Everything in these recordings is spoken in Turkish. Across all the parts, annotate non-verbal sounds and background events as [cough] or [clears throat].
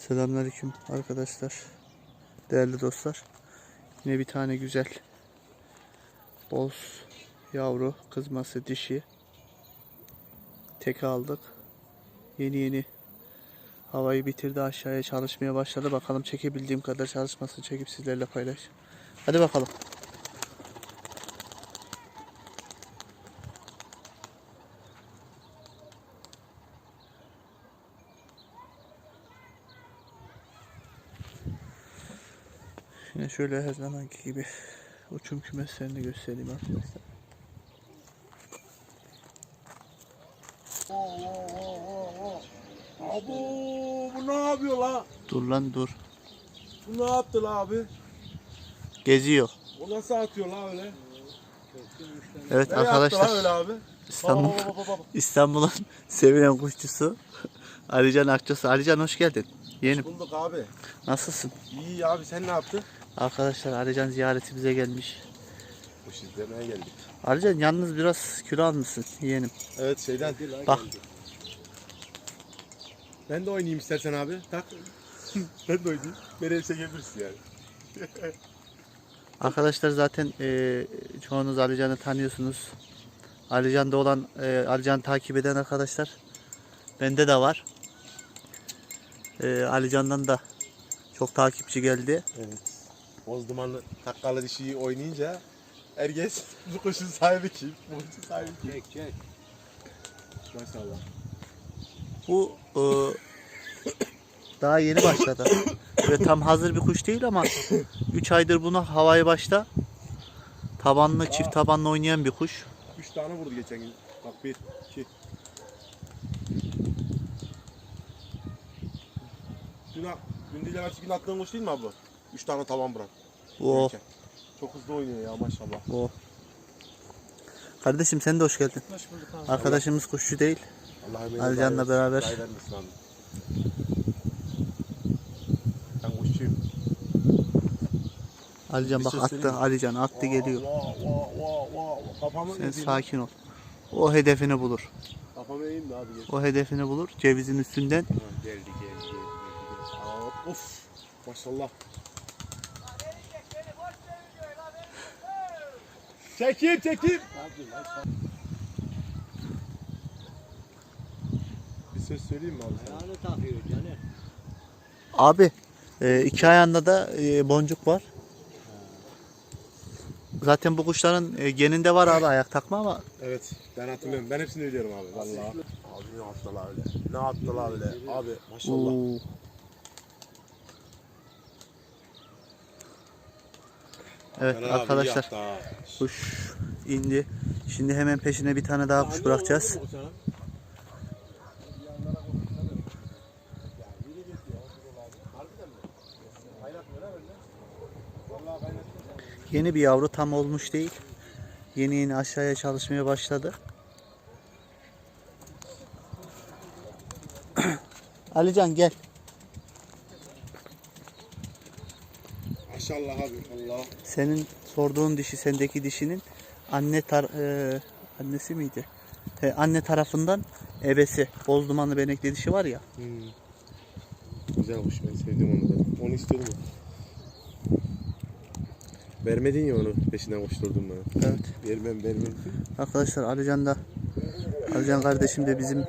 Selamünaleyküm arkadaşlar. Değerli dostlar. Yine bir tane güzel boz yavru kızması dişi tek aldık. Yeni yeni havayı bitirdi aşağıya çalışmaya başladı. Bakalım çekebildiğim kadar çalışmasını çekip sizlerle paylaş. Hadi bakalım. Yine şöyle her zamanki gibi uçum kümeslerini göstereyim arkadaşlar. Abo bu ne yapıyor la? Dur lan dur. Bu ne yaptı la abi? Geziyor. O nasıl atıyor la öyle? Evet Ne la öyle arkadaşlar abi? İstanbul. İstanbul'un [laughs] sevilen kuşçusu [laughs] Alican Akçası. Alican hoş geldin. Yeğenim Bulduk abi. nasılsın? İyi abi sen ne yaptın? Arkadaşlar Alican ziyareti bize gelmiş. Kuş izlemeye geldik. Alican yalnız biraz kilo almışsın yeğenim. Evet şeyden. Bak Ben de oynayayım istersen abi. Tak. [laughs] ben de oynayayım. Beni çekebilirsin yani. [laughs] arkadaşlar zaten e, çoğunuz Alican'ı tanıyorsunuz. Alican'da olan e, Alican'ı takip eden arkadaşlar bende de var. E, Alican'dan da çok takipçi geldi. Evet. Boz dumanlı takkalı dişiyi oynayınca herkes bu kuşun sahibi kim? Bu kuşun sahibi kim? Çek çek. Maşallah. Bu e, [coughs] daha yeni başladı. Ve tam hazır bir kuş değil ama 3 aydır bunu havaya başta tabanlı çift tabanlı oynayan bir kuş. Üç tane vurdu geçen gün. Bak bir, iki. Dün, dün değil evvelsi gün attığın kuş değil mi abi bu? Üç tane tavan bırak. O Ülke. Çok hızlı oynuyor ya maşallah. o. Kardeşim sen de hoş geldin. Hoş bulduk abi. Arkadaşımız kuşçu değil. Allah emeğine Alican'la beraber. Ben kuşçuyum. Alican bak ses attı. Alican attı geliyor. Sen sakin ol. O hedefini bulur. Kafamı eğeyim de abi gel. O hedefini bulur. Cevizin üstünden. Ha, Geldi geldi geldi. geldi. Aa, Of maşallah. Çekeyim çekeyim. Bir söz söyleyeyim mi abi sana? Ayağını takıyor canım. Abi e, iki ayağında da e, boncuk var. Zaten bu kuşların e, geninde var abi ayak takma ama Evet ben hatırlıyorum. Ben hepsini biliyorum abi vallahi. Abi ne attılar öyle. Ne attılar öyle. Abi maşallah. Oo. Evet iyi arkadaşlar kuş indi. Şimdi hemen peşine bir tane daha kuş bırakacağız. Yeni bir yavru tam olmuş değil. Yeni yeni aşağıya çalışmaya başladı. [clears throat] Alican gel. Maşallah abi Allah. Senin sorduğun dişi sendeki dişinin anne tar e, annesi miydi? He, anne tarafından ebesi. Boz dumanlı benekli dişi var ya. Hmm. Güzel kuş ben sevdim onu da. Onu istiyordum. Vermedin ya onu peşinden koşturdun bana. Evet. Vermem vermem. Arkadaşlar Alican da Alican kardeşim de bizim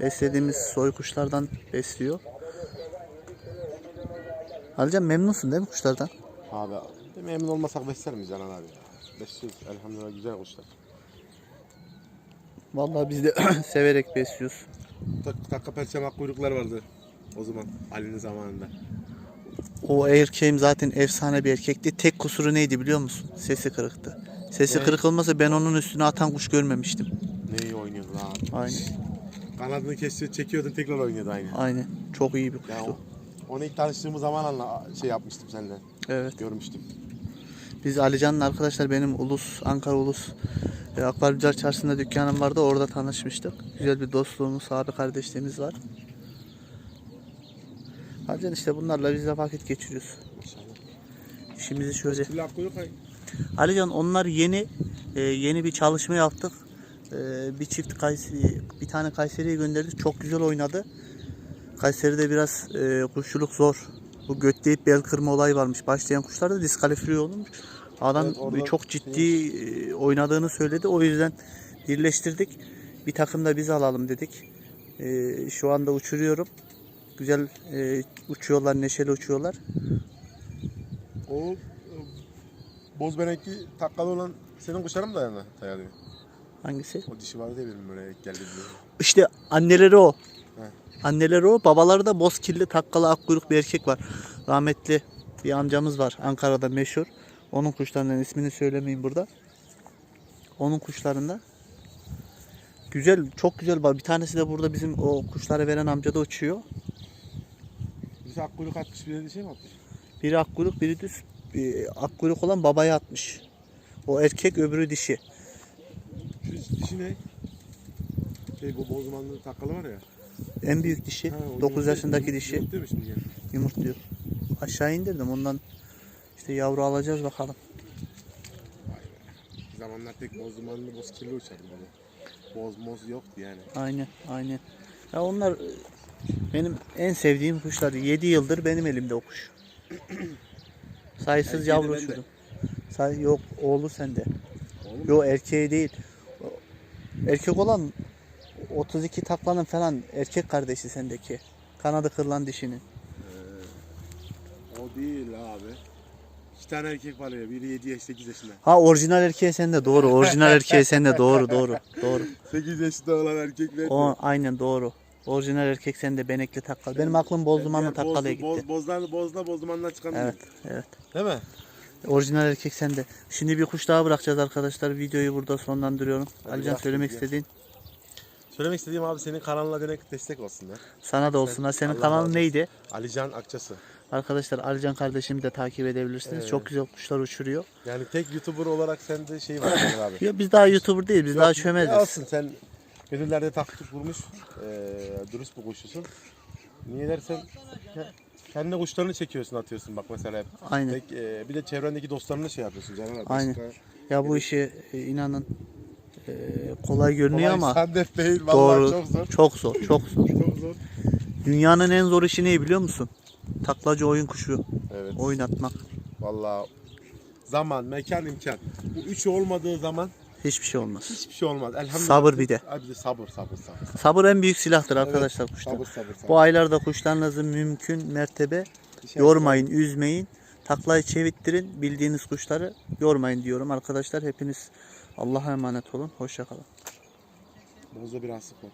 beslediğimiz soy kuşlardan besliyor. Alican memnunsun değil mi kuşlardan? Abi de memnun olmasak besler miyiz Canan abi ya? Besliyoruz elhamdülillah güzel kuşlar. Vallahi biz de [clears throat] severek besliyoruz. Tak, takka perçem kuyruklar vardı o zaman Ali'nin zamanında. O erkeğim zaten efsane bir erkekti. Tek kusuru neydi biliyor musun? Sesi kırıktı. Sesi Ne? kırık olmasa ben onun üstüne atan kuş görmemiştim. Ne iyi oynuyordu lan. Aynen. Kanadını kesiyor, çekiyordun tekrar oynuyordu aynı. Aynen. Çok iyi bir Ya kuştu. o- onu ilk tanıştığımız zaman anla şey yapmıştım seninle. Evet. Görmüştüm. Biz Alican'la arkadaşlar benim Ulus, Ankara Ulus e, Akvaryumcular Çarşısı'nda dükkanım vardı. Orada tanışmıştık. Güzel bir dostluğumuz, abi kardeşliğimiz var. Alican işte bunlarla biz de vakit geçiriyoruz. İşimizi şöyle. Alican onlar yeni e, yeni bir çalışma yaptık. E, bir çift Kayseri, bir tane Kayseri'ye gönderdik. Çok güzel oynadı. Kayseri'de biraz e, kuşçuluk zor. Bu götleyip bel kırma olayı varmış. Başlayan kuşlar da diskalifiye olmuş. Adam Evet, çok ciddi e, oynadığını söyledi. O yüzden birleştirdik. Bir takım da biz alalım dedik. E, şu anda uçuruyorum. Güzel e, uçuyorlar, neşeli uçuyorlar. O e, bozbenekli takkalı olan senin kuşlara mı dayanı dayanıyor? Hangisi? O dişi vardı ya benim böyle geldi diye. İşte anneleri o. He. Anneleri o. Babaları da bozkirli takkalı akkuyruk bir erkek var. Rahmetli bir amcamız var Ankara'da meşhur. Onun kuşlarından ismini söylemeyeyim burada. Onun kuşlarında. Güzel, çok güzel. Bir tanesi de burada bizim o kuşları veren amca da uçuyor. Bir ak kuyruk atmış bir de şey mi atmış? Biri akkuyruk, biri düz. Bir akkuyruk olan babaya atmış. O erkek, öbürü dişi. Şu dişi ne? Şey bu bozdumanlı takkalı var ya. En büyük dişi, Ha, o 9 yumurta- yaşındaki dişi. Yumurta mı şimdi? yani? Yumurtluyor. Aşağı indirdim ondan işte yavru alacağız bakalım. Zamanlar tek bozdumanlı boz kirli uçardım böyle. Boz moz yoktu yani. Aynen aynen. Ya onlar benim en sevdiğim kuşlar. 7 yıldır benim elimde o kuş. [clears throat] Sayısız Erkeği yavru uçurdum. Say yok oğlu sende. Oğlum Yok erkeği değil. Erkek olan 32 taklanın falan erkek kardeşi sendeki. Kanadı kırılan dişinin. o değil abi. İki tane erkek var ya. Biri 7 yaş 8 yaşında. Ha orijinal erkeği sende doğru. Orijinal erkeği sende doğru doğru. Doğru. 8 yaşında olan erkekler. O aynen doğru. Orijinal erkek sende benekli takkal. Benim aklım bozdumanlı takkalıya gitti. Boz, bozdan, bozda bozdumandan çıkan Evet, evet. Değil mi? Orijinal erkek sende. Şimdi bir kuş daha bırakacağız arkadaşlar. Videoyu burada sonlandırıyorum. Hadi Alican söylemek istediğin Söylemek istediğim abi senin kanalına denek destek olsunlar. sana da olsun. ha. Senin Allah razı kanalın olsun. neydi? Alican Akçası. Arkadaşlar Alican kardeşimi de takip edebilirsiniz. Evet. Çok güzel kuşlar uçuruyor. Yani tek YouTuber olarak sende şey var Caner abi. Ya biz daha YouTuber değil, biz daha Yok, çömeziz. Olsun sen gönüllerde taktik kurmuş, eee dürüst bir kuşçusun. Niye dersen ke- kendi kuşlarını çekiyorsun atıyorsun bak mesela hep. Aynen. Tek, eee, bir de çevrendeki dostlarını şey yapıyorsun Caner abi. Aynen. Başka- Ya bu işi e, inanın e, kolay görünüyor Kolay ama sandet değil vallahi doğru. çok zor. Çok zor, [laughs] çok zor. Çok zor. Dünyanın en zor işi ne biliyor musun? Taklacı oyun kuşu. Evet. Oynatmak. Vallahi zaman, mekan, imkan. Bu üçü olmadığı zaman Hiçbir şey olmaz. hiçbir şey olmaz. Elhamdülillah. Sabır bir de. Abi de sabır, sabır, sabır. Sabır en büyük silahtır arkadaşlar kuşta. Sabır, sabır, sabır. Bu aylarda kuşlarınızı mümkün mertebe şey yormayın, üzmeyin. Taklayı çevittirin. Bildiğiniz kuşları yormayın diyorum arkadaşlar. Hepiniz Allah'a emanet olun. Hoşçakalın. Bozda bir asık var.